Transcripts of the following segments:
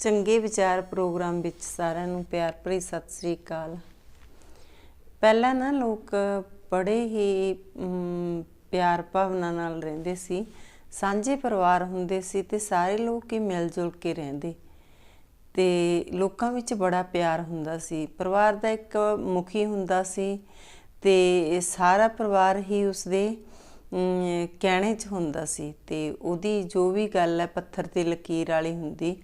ਚੰਗੇ ਵਿਚਾਰ ਪ੍ਰੋਗਰਾਮ ਵਿੱਚ ਸਾਰਿਆਂ ਨੂੰ ਪਿਆਰ ਭਰੀ ਸਤਿ ਸ੍ਰੀ ਅਕਾਲ। ਪਹਿਲਾਂ ਨਾ ਲੋਕ ਬੜੇ ਹੀ ਪਿਆਰ ਭਾਵਨਾ ਨਾਲ ਰਹਿੰਦੇ ਸੀ। ਸਾਂਝੇ ਪਰਿਵਾਰ ਹੁੰਦੇ ਸੀ ਤੇ ਸਾਰੇ ਲੋਕ ਹੀ ਮਿਲ ਜੁਲ ਕੇ ਰਹਿੰਦੇ। ਤੇ ਲੋਕਾਂ ਵਿੱਚ ਬੜਾ ਪਿਆਰ ਹੁੰਦਾ ਸੀ। ਪਰਿਵਾਰ ਦਾ ਇੱਕ ਮੁਖੀ ਹੁੰਦਾ ਸੀ ਤੇ ਸਾਰਾ ਪਰਿਵਾਰ ਹੀ ਉਸਦੇ ਕਹਿਣੇ 'ਚ ਹੁੰਦਾ ਸੀ। ਤੇ ਉਹਦੀ ਜੋ ਵੀ ਗੱਲ ਹੈ, ਪੱਥਰ ਤੇ ਲਕੀਰ ਵਾਲੀ ਹੁੰਦੀ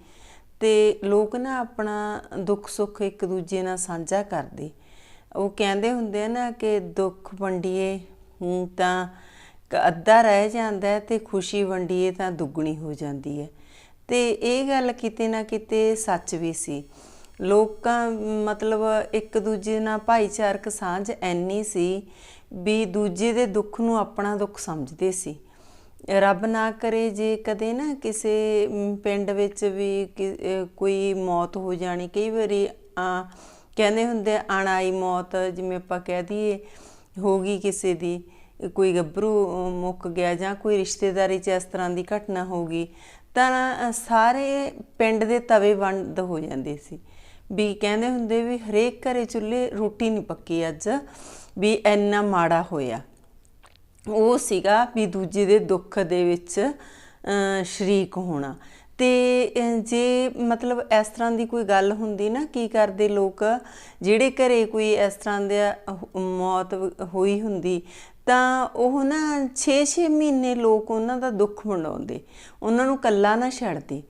ਤੇ ਲੋਕ ਨਾ ਆਪਣਾ ਦੁੱਖ ਸੁੱਖ ਇੱਕ ਦੂਜੇ ਨਾਲ ਸਾਂਝਾ ਕਰਦੇ। ਉਹ ਕਹਿੰਦੇ ਹੁੰਦੇ ਆ ਨਾ ਕਿ ਦੁੱਖ ਵੰਡੀਏ ਤਾਂ ਅੱਧਾ ਰਹਿ ਜਾਂਦਾ ਹੈ ਤੇ ਖੁਸ਼ੀ ਵੰਡੀਏ ਤਾਂ ਦੁੱਗਣੀ ਹੋ ਜਾਂਦੀ ਹੈ। ਤੇ ਇਹ ਗੱਲ ਕਿਤੇ ਨਾ ਕਿਤੇ ਸੱਚ ਵੀ ਸੀ। ਲੋਕਾਂ, ਮਤਲਬ ਇੱਕ ਦੂਜੇ ਨਾਲ ਭਾਈਚਾਰਕ ਸਾਂਝ ਐਨੀ ਸੀ ਵੀ ਦੂਜੇ ਦੇ ਦੁੱਖ ਨੂੰ ਆਪਣਾ ਦੁੱਖ ਸਮਝਦੇ ਸੀ। ਰੱਬ ਨਾ ਕਰੇ ਜੇ ਕਦੇ ਨਾ ਕਿਸੇ ਪਿੰਡ ਵਿੱਚ ਵੀ ਕਿ- ਕੋਈ ਮੌਤ ਹੋ ਜਾਣੀ। ਕਈ ਵਾਰੀ ਆ, ਕਹਿੰਦੇ ਹੁੰਦੇ ਅਣਾਈ ਮੌਤ ਜਿਵੇਂ ਆਪਾਂ ਕਹਿ ਦਈਏ ਹੋ ਗਈ ਕਿਸੇ ਦੀ। ਕੋਈ ਗੱਭਰੂ ਮੁੱਕ ਗਿਆ ਜਾਂ ਕੋਈ ਰਿਸ਼ਤੇਦਾਰੀ 'ਚ ਇਸ ਤਰ੍ਹਾਂ ਦੀ ਘਟਨਾ ਹੋ ਗਈ ਤਾਂ ਸਾਰੇ ਪਿੰਡ ਦੇ ਤਵੇ ਬੰਦ ਹੋ ਜਾਂਦੇ ਸੀ। ਵੀ ਕਹਿੰਦੇ ਹੁੰਦੇ ਵੀ ਹਰੇਕ ਘਰੇ ਚੁੱਲ੍ਹੇ ਰੋਟੀ ਨਹੀਂ ਪੱਕੀ ਅੱਜ ਵੀ ਇੰਨਾ ਮਾੜਾ ਹੋਇਆ। ਉਹ ਸੀਗਾ ਵੀ ਦੂਜੇ ਦੇ ਦੁੱਖ ਦੇ ਵਿੱਚ ਸ਼ਰੀਕ ਹੋਣਾ। ਤੇ ਜੇ ਮਤਲਬ ਇਸ ਤਰ੍ਹਾਂ ਦੀ ਕੋਈ ਗੱਲ ਹੁੰਦੀ ਨਾ, ਕੀ ਕਰਦੇ ਲੋਕ? ਜਿਹੜੇ ਘਰੇ ਕੋਈ ਇਸ ਤਰ੍ਹਾਂ ਦੇ ਮੌਤ ਹੋਈ ਹੁੰਦੀ, ਤਾਂ ਉਹ ਨਾ 6-6 ਮਹੀਨੇ ਲੋਕ ਉਹਨਾਂ ਦਾ ਦੁੱਖ ਮਨਾਉਂਦੇ। ਉਹਨਾਂ ਨੂੰ ਕੱਲਾ ਨਾ ਛੱਡਦੇ।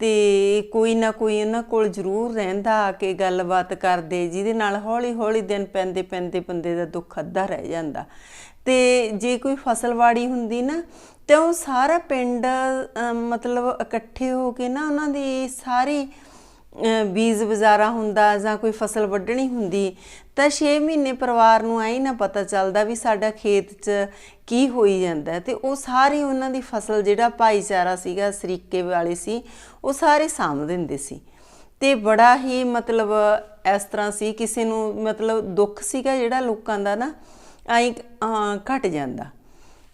ਤੇ ਕੋਈ ਨਾ ਕੋਈ ਉਹਨਾਂ ਕੋਲ ਜ਼ਰੂਰ ਰਹਿੰਦਾ, ਆ ਕੇ ਗੱਲਬਾਤ ਕਰਦੇ, ਜਿਹਦੇ ਨਾਲ ਹੌਲੀ-ਹੌਲੀ ਦਿਨ ਪੈਂਦੇ ਪੈਂਦੇ ਬੰਦੇ ਦਾ ਦੁੱਖ ਅੱਧਾ ਰਹਿ ਜਾਂਦਾ। ਤੇ ਜੇ ਕੋਈ ਫਸਲਵਾੜੀ ਹੁੰਦੀ ਨਾ, ਤੇ ਉਹ ਸਾਰਾ ਪਿੰਡ ਮਤਲਬ ਇਕੱਠੇ ਹੋ ਕੇ ਨਾ ਉਹਨਾਂ ਦੀ ਸਾਰੀ ਬੀਜ ਬਜ਼ਾਰਾ ਹੁੰਦਾ ਜਾਂ ਕੋਈ ਫਸਲ ਵੱਢਣੀ ਹੁੰਦੀ, ਤਾਂ 6 ਮਹੀਨੇ ਪਰਿਵਾਰ ਨੂੰ ਐਂ ਨਾ ਪਤਾ ਚੱਲਦਾ ਵੀ ਸਾਡਾ ਖੇਤ 'ਚ ਕੀ ਹੋਈ ਜਾਂਦਾ ਹੈ ਤੇ ਉਹ ਸਾਰੀ ਉਹਨਾਂ ਦੀ ਫਸਲ ਜਿਹੜਾ ਭਾਈਚਾਰਾ ਸੀਗਾ, ਸਰੀਕੇ ਵਾਲੇ ਸੀ, ਉਹ ਸਾਰੇ ਸਾਂਭ ਦਿੰਦੇ ਸੀ। ਤੇ ਬੜਾ ਹੀ ਮਤਲਬ ਇਸ ਤਰ੍ਹਾਂ ਸੀ, ਕਿਸੇ ਨੂੰ ਮਤਲਬ ਦੁੱਖ ਸੀਗਾ ਜਿਹੜਾ ਲੋਕਾਂ ਦਾ ਨਾ, ਐਂ ਘਟ ਜਾਂਦਾ।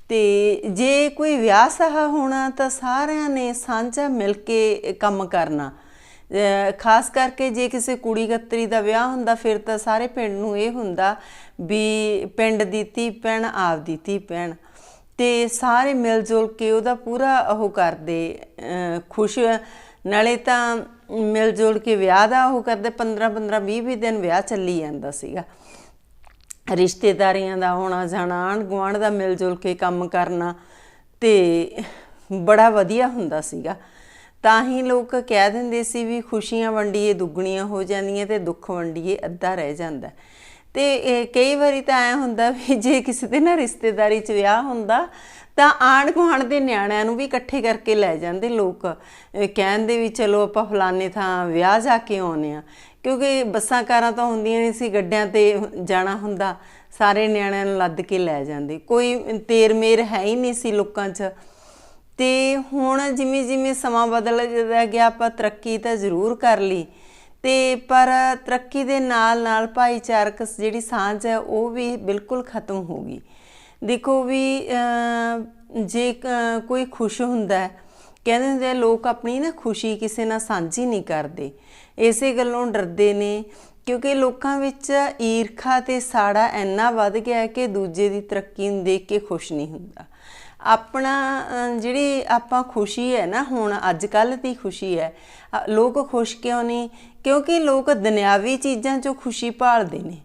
ਤੇ ਜੇ ਕੋਈ ਵਿਆਹ ਸਾਹ ਹੋਣਾ ਤਾਂ ਸਾਰਿਆਂ ਨੇ ਸਾਂਝਾ ਮਿਲ ਕੇ ਕੰਮ ਕਰਨਾ। ਖਾਸ ਕਰਕੇ ਜੇ ਕਿਸੇ ਕੁੜੀ ਗੱਤਰੀ ਦਾ ਵਿਆਹ ਹੁੰਦਾ, ਫਿਰ ਤਾਂ ਸਾਰੇ ਪਿੰਡ ਨੂੰ ਇਹ ਹੁੰਦਾ ਵੀ ਪਿੰਡ ਦੀ ਧੀ ਭੈਣ, ਆਪ ਦੀ ਧੀ ਭੈਣ। ਤੇ ਸਾਰੇ ਮਿਲ ਜੁਲ ਕੇ ਉਹਦਾ ਪੂਰਾ ਉਹ ਕਰਦੇ ਖੁਸ਼। ਨਾਲੇ ਤਾਂ ਮਿਲ ਜੁਲ ਕੇ ਵਿਆਹ ਦਾ ਉਹ ਕਰਦੇ 15 15 20 20 ਦਿਨ ਵਿਆਹ ਚੱਲੀ ਜਾਂਦਾ ਸੀਗਾ। ਰਿਸ਼ਤੇਦਾਰੀਆਂ ਦਾ ਹੋਣਾ ਜਾਣਾ, ਆਂਢ ਗੁਆਂਢ ਦਾ ਮਿਲ ਜੁਲ ਕੇ ਕੰਮ ਕਰਨਾ, ਤੇ ਬੜਾ ਵਧੀਆ ਹੁੰਦਾ ਸੀਗਾ। ਤਾਂ ਹੀ ਲੋਕ ਕਹਿ ਦਿੰਦੇ ਸੀ ਵੀ ਖੁਸ਼ੀਆਂ ਵੰਡੀਏ, ਦੁੱਗਣੀਆਂ ਹੋ ਜਾਂਦੀਆਂ ਤੇ ਦੁੱਖ ਵੰਡੀਏ, ਅੱਧਾ ਰਹਿ ਜਾਂਦਾ। ਤੇ ਕਈ ਵਾਰੀ ਤਾਂ ਐ ਹੁੰਦਾ ਵੀ ਜੇ ਕਿਸੇ ਦੇ ਨਾ ਰਿਸ਼ਤੇਦਾਰੀ 'ਚ ਵਿਆਹ ਹੁੰਦਾ, ਤਾਂ ਆਂਢ ਗੁਆਂਢ ਦੇ ਨਿਆਣਿਆਂ ਨੂੰ ਵੀ ਇਕੱਠੇ ਕਰਕੇ ਲੈ ਜਾਂਦੇ ਲੋਕ। ਇਹ ਕਹਿੰਦੇ ਵੀ ਚਲੋ ਆਪਾਂ ਫਲਾਣੇ ਥਾਂ ਵਿਆਹ ਜਾ ਕੇ ਆਉਨੇ ਆ ਕਿਉਂਕਿ ਬੱਸਾਂ ਕਾਰਾਂ ਤਾਂ ਹੁੰਦੀਆਂ ਨਹੀਂ ਸੀ, ਗੱਡਿਆਂ ਤੇ ਜਾਣਾ ਹੁੰਦਾ। ਸਾਰੇ ਨਿਆਣਿਆਂ ਨੂੰ ਲੱਦ ਕੇ ਲੈ ਜਾਂਦੇ। ਕੋਈ ਤੇਰ ਮੇਰ ਹੈ ਹੀ ਨਹੀਂ ਸੀ ਲੋਕਾਂ 'ਚ। ਤੇ ਹੁਣ ਜਿਵੇਂ ਜਿਵੇਂ ਸਮਾਂ ਬਦਲਦਾ ਗਿਆ ਆਪਾਂ ਤਰੱਕੀ ਤਾਂ ਜ਼ਰੂਰ ਕਰ ਲਈ। ਤੇ ਪਰ ਤਰੱਕੀ ਦੇ ਨਾਲ ਨਾਲ ਭਾਈਚਾਰਕ ਜਿਹੜੀ ਸਾਂਝ ਹੈ, ਉਹ ਵੀ ਬਿਲਕੁਲ ਖਤਮ ਹੋ ਗਈ। ਦੇਖੋ ਵੀ ਜੇ ਕੋਈ ਖੁਸ਼ ਹੁੰਦਾ ਹੈ, ਕਹਿੰਦੇ ਹੁੰਦੇ ਲੋਕ ਆਪਣੀ ਨਾ ਖੁਸ਼ੀ ਕਿਸੇ ਨਾਲ ਸਾਂਝੀ ਨਹੀਂ ਕਰਦੇ। ਇਸੇ ਗੱਲੋਂ ਡਰਦੇ ਨੇ, ਕਿਉਂਕਿ ਲੋਕਾਂ ਵਿੱਚ ਈਰਖਾ ਤੇ ਸਾੜਾ ਇੰਨਾ ਵੱਧ ਗਿਆ ਕਿ ਦੂਜੇ ਦੀ ਤਰੱਕੀ ਨੂੰ ਦੇਖ ਕੇ ਖੁਸ਼ ਨਹੀਂ ਹੁੰਦਾ। ਆਪਣਾ ਜਿਹੜੀ ਆਪਾਂ ਖੁਸ਼ੀ ਹੈ ਨਾ, ਹੁਣ ਅੱਜ ਕੱਲ ਦੀ ਖੁਸ਼ੀ ਹੈ ਲੋਕ ਖੁਸ਼ ਕਿਉਂ ਨਹੀਂ ਕਿਉਂਕਿ ਲੋਕ ਦੁਨਿਆਵੀ ਚੀਜ਼ਾਂ 'ਚੋਂ ਖੁਸ਼ੀ ਭਾਲਦੇ ਨੇ।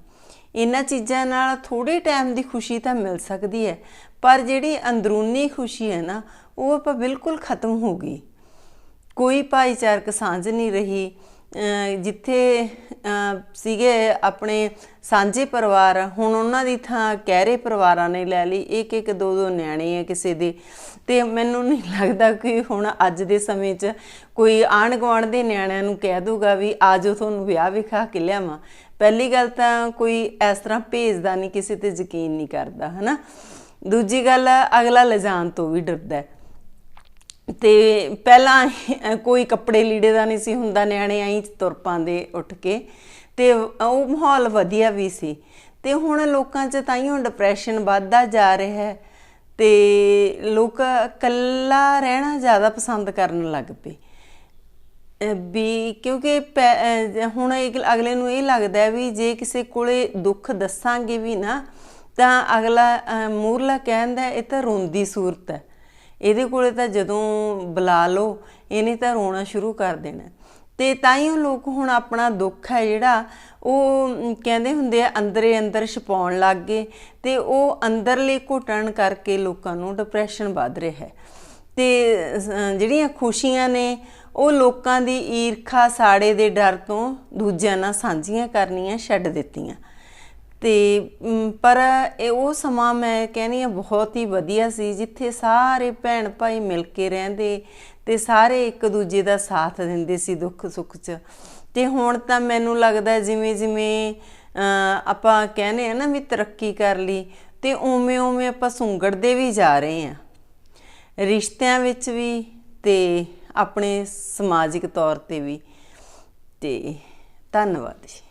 ਇਹਨਾਂ ਚੀਜ਼ਾਂ ਨਾਲ ਥੋੜੇ ਟਾਈਮ ਦੀ ਖੁਸ਼ੀ ਤਾਂ ਮਿਲ ਸਕਦੀ ਹੈ, ਪਰ ਜਿਹੜੀ ਅੰਦਰੂਨੀ ਖੁਸ਼ੀ ਹੈ ਨਾ, ਉਹ ਆਪਾਂ ਬਿਲਕੁਲ ਖਤਮ ਹੋ ਗਈ। ਕੋਈ ਭਾਈਚਾਰਕ ਸਾਂਝ ਨਹੀਂ ਰਹੀ ਜਿੱਥੇ ਸੀਗੇ ਆਪਣੇ ਸਾਂਝੇ ਪਰਿਵਾਰ, ਹੁਣ ਉਹਨਾਂ ਦੀ ਥਾਂ ਕਹਿਰੇ ਪਰਿਵਾਰਾਂ ਨੇ ਲੈ ਲਈ ਇੱਕ ਇੱਕ ਦੋ ਦੋ ਨਿਆਣੇ ਆ ਕਿਸੇ ਦੇ। ਤੇ ਮੈਨੂੰ ਨਹੀਂ ਲੱਗਦਾ ਕਿ ਹੁਣ ਅੱਜ ਦੇ ਸਮੇਂ 'ਚ ਕੋਈ ਆਂਢ ਗੁਆਂਢ ਦੇ ਨਿਆਣਿਆਂ ਨੂੰ ਕਹਿ ਦੂਗਾ ਵੀ ਆਜੋ ਤੁਹਾਨੂੰ ਵਿਆਹ ਵਿਖਾ ਕੇ ਲਿਆਵਾਂ। ਪਹਿਲੀ ਗੱਲ ਤਾਂ ਕੋਈ ਇਸ ਤਰ੍ਹਾਂ ਭੇਜਦਾ ਨਹੀਂ, ਕਿਸੇ ਤੇ ਯਕੀਨ ਨਹੀਂ ਕਰਦਾ, ਹਨਾ? ਦੂਜੀ ਗੱਲ, ਅਗਲਾ ਲਿਜਾਣ ਤੋਂ ਵੀ ਡਰਦਾ ਹੈ। ਤੇ ਪਹਿਲਾਂ ਅਹ ਕੋਈ ਕੱਪੜੇ ਲੀੜੇ ਦਾ ਨਹੀਂ ਸੀ ਹੁੰਦਾ, ਨਿਆਣੇ ਐਂ ਤੁਰ ਪਾਉਂਦੇ ਉੱਠ ਕੇ ਤੇ ਉਹ ਮਾਹੌਲ ਵਧੀਆ ਵੀ ਸੀ। ਤੇ ਹੁਣ ਲੋਕਾਂ 'ਚ ਤਾਈਓ ਡਿਪਰੈਸ਼ਨ ਵੱਧਦਾ ਜਾ ਰਿਹਾ ਹੈ ਤੇ ਲੋਕ ਇਕੱਲਾ ਰਹਿਣਾ ਜ਼ਿਆਦਾ ਪਸੰਦ ਕਰਨ ਲੱਗ ਪਏ। ਵੀ ਕਿਉਂਕਿ ਪੈ- ਹੁਣ ਇੱਕ ਅਗਲੇ ਨੂੰ ਇਹ ਲੱਗਦਾ ਹੈ ਵੀ ਜੇ ਕਿਸੇ ਕੋਲੇ ਦੁੱਖ ਦੱਸਾਂਗੇ ਵੀ ਨਾ, ਤਾਂ ਅਗਲਾ ਮੂਰਲਾ ਮੂਹਰਲਾ ਕਹਿੰਦਾ, ਇਹ ਤਾਂ ਰੋਂਦੀ ਸੂਰਤ ਹੈ। ਇਹਦੇ ਕੋਲੇ ਤਾਂ ਜਦੋਂ ਬੁਲਾ ਲਓ, ਇਹਨੇ ਤਾਂ ਰੋਣਾ ਸ਼ੁਰੂ ਕਰ ਦੇਣਾ। ਤੇ ਤਾਂ ਹੀ ਉਹ ਲੋਕ ਹੁਣ ਆਪਣਾ ਦੁੱਖ ਹੈ ਜਿਹੜਾ, ਉਹ ਕਹਿੰਦੇ ਹੁੰਦੇ ਆ, ਅੰਦਰੇ ਅੰਦਰ ਛਪਾਉਣ ਲੱਗ ਗਏ ਤੇ ਉਹ ਅੰਦਰਲੇ ਘੁਟਣ ਕਰਕੇ ਲੋਕਾਂ ਨੂੰ ਡਿਪਰੈਸ਼ਨ ਵੱਧ ਰਿਹਾ ਹੈ। ਤੇ ਜਿਹੜੀਆਂ ਖੁਸ਼ੀਆਂ ਨੇ, ਉਹ ਲੋਕਾਂ ਦੀ ਈਰਖਾ, ਸਾੜੇ ਦੇ ਡਰ ਤੋਂ ਦੂਜਿਆਂ ਨਾਲ ਸਾਂਝੀਆਂ ਕਰਨੀਆਂ ਛੱਡ ਦਿੱਤੀਆਂ। ਤੇ ਪਰ ਇਹ ਉਹ ਸਮਾਂ ਮੈਂ ਕਹਿੰਦੀ ਆ ਬਹੁਤ ਹੀ ਵਧੀਆ ਸੀ, ਜਿੱਥੇ ਸਾਰੇ ਭੈਣ ਭਾਈ ਮਿਲ ਕੇ ਰਹਿੰਦੇ ਤੇ ਸਾਰੇ ਇੱਕ ਦੂਜੇ ਦਾ ਸਾਥ ਦਿੰਦੇ ਸੀ ਦੁੱਖ ਸੁੱਖ 'ਚ। ਤੇ ਹੁਣ ਤਾਂ ਮੈਨੂੰ ਲੱਗਦਾ ਜਿਵੇਂ ਜਿਵੇਂ ਆਪਾਂ ਕਹਿੰਦੇ ਆ ਨਾ ਵੀ ਤਰੱਕੀ ਕਰ ਲਈ ਤੇ ਉਵੇਂ ਉਵੇਂ ਆਪਾਂ ਸੁੰਗੜਦੇ ਵੀ ਜਾ ਰਹੇ ਆ ਰਿਸ਼ਤਿਆਂ ਵਿੱਚ ਵੀ ਤੇ ਆਪਣੇ ਸਮਾਜਿਕ ਤੌਰ ਤੇ ਵੀ। ਤੇ ਧੰਨਵਾਦ ਜੀ।